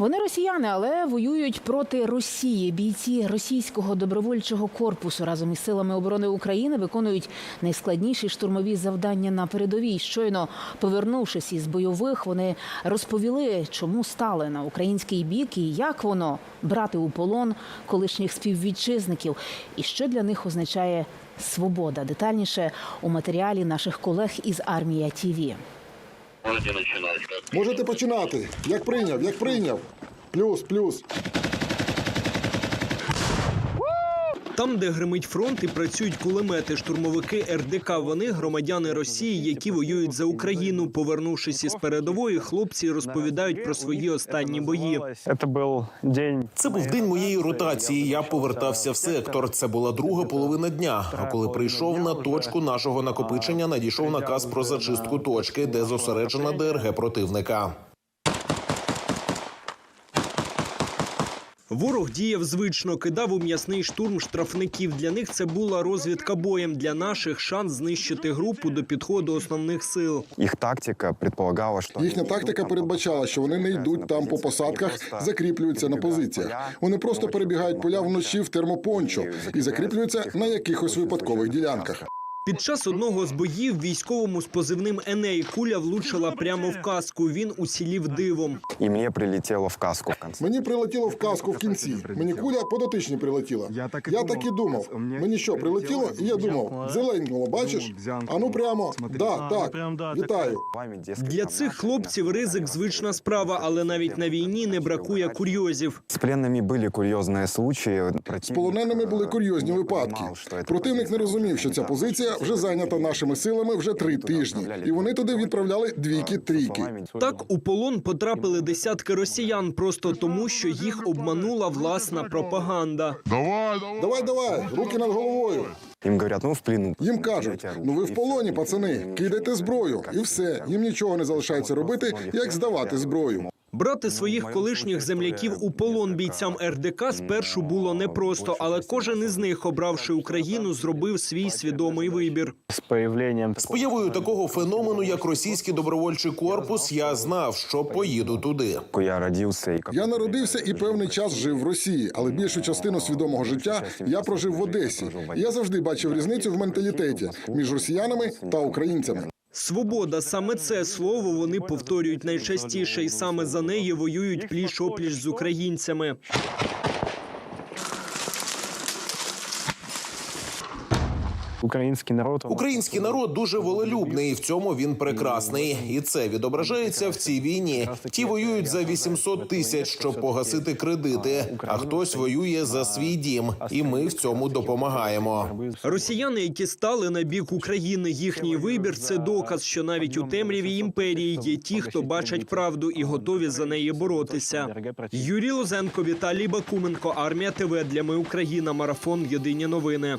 Вони росіяни, але воюють проти Росії. Бійці російського добровольчого корпусу разом із силами оборони України виконують найскладніші штурмові завдання на передовій. Щойно повернувшись із бойових, вони розповіли, чому стали на український бік і як воно брати у полон колишніх співвітчизників, і що для них означає свобода. Детальніше у матеріалі наших колег із армія ТІВІ. Можете починати. Можете починати. Як прийняв, як прийняв. Плюс, плюс. Там, де гримить фронт і працюють кулемети, штурмовики РДК. Вони громадяни Росії, які воюють за Україну. Повернувшись із передової, хлопці розповідають про свої останні бої. Это. Це був день моєї ротації. Я повертався в сектор. Це була друга половина дня. А коли прийшов на точку нашого накопичення, надійшов наказ про зачистку точки, де зосереджена ДРГ противника. Ворог діяв звично, кидав у м'ясний штурм штрафників. Для них це була розвідка боєм. Для наших шанс знищити групу до підходу основних сил. Их тактика предполагала, что... Їхня тактика передбачала, що вони не йдуть там по посадках, закріплюються на позиціях. Вони просто перебігають поля вночі в термопончо і закріплюються на якихось випадкових ділянках. Під час одного з боїв військовому з позивним Еней куля влучила прямо в каску. Він уцілів дивом. И мне прилетело в каску в конце. Мені прилетіло в каску в кінці. Мені куля по дотичній прилетіла. Я так і Я думав. так і думав. Мені Мені що, прилетіло? І я думав, зеленькнуло, бачиш? А ну прямо, да, так, вітаю. Вами, дескать, Для там цих наши хлопців ризик звична справа, але навіть на війні не бракує курйозів. С пленными были курьезные случаи. З полоненими були курйозні випадки. Противник не розумів, що ця позиція вже зайнята нашими силами вже три тижні, і вони туди відправляли двійки-трійки. Так у полон потрапили десятки росіян просто тому, що їх обманула власна пропаганда. Давай, давай, руки над головою. Им говорят, ну в плену. Їм кажуть, ну ви в полоні, пацани, кидайте зброю, і все. Їм нічого не залишається робити, як здавати зброю. Брати своїх колишніх земляків у полон бійцям РДК спершу було непросто, але кожен із них, обравши Україну, зробив свій свідомий вибір. С появлением... З появою такого феномену, як російський добровольчий корпус, я знав, що поїду туди. Я народився і певний час жив в Росії, але більшу частину свідомого життя я прожив в Одесі. І я завжди бачив різницю в менталітеті між росіянами та українцями. Свобода саме це слово вони повторюють найчастіше, і саме за неї воюють пліч опліч з українцями. Украинский народ... Український народ дуже волелюбний, і в цьому він прекрасний. І це відображається в цій війні. Ті воюють за 800 тисяч, щоб погасити кредити. А хтось воює за свій дім, і ми в цьому допомагаємо. Росіяни, які стали на бік України, їхній вибір це доказ, що навіть у темряві імперії є ті, хто бачать правду і готові за неї боротися. Юрій Лозенко, Віталій Бакуменко, армія ТВ для ми Україна. Марафон. Єдині новини.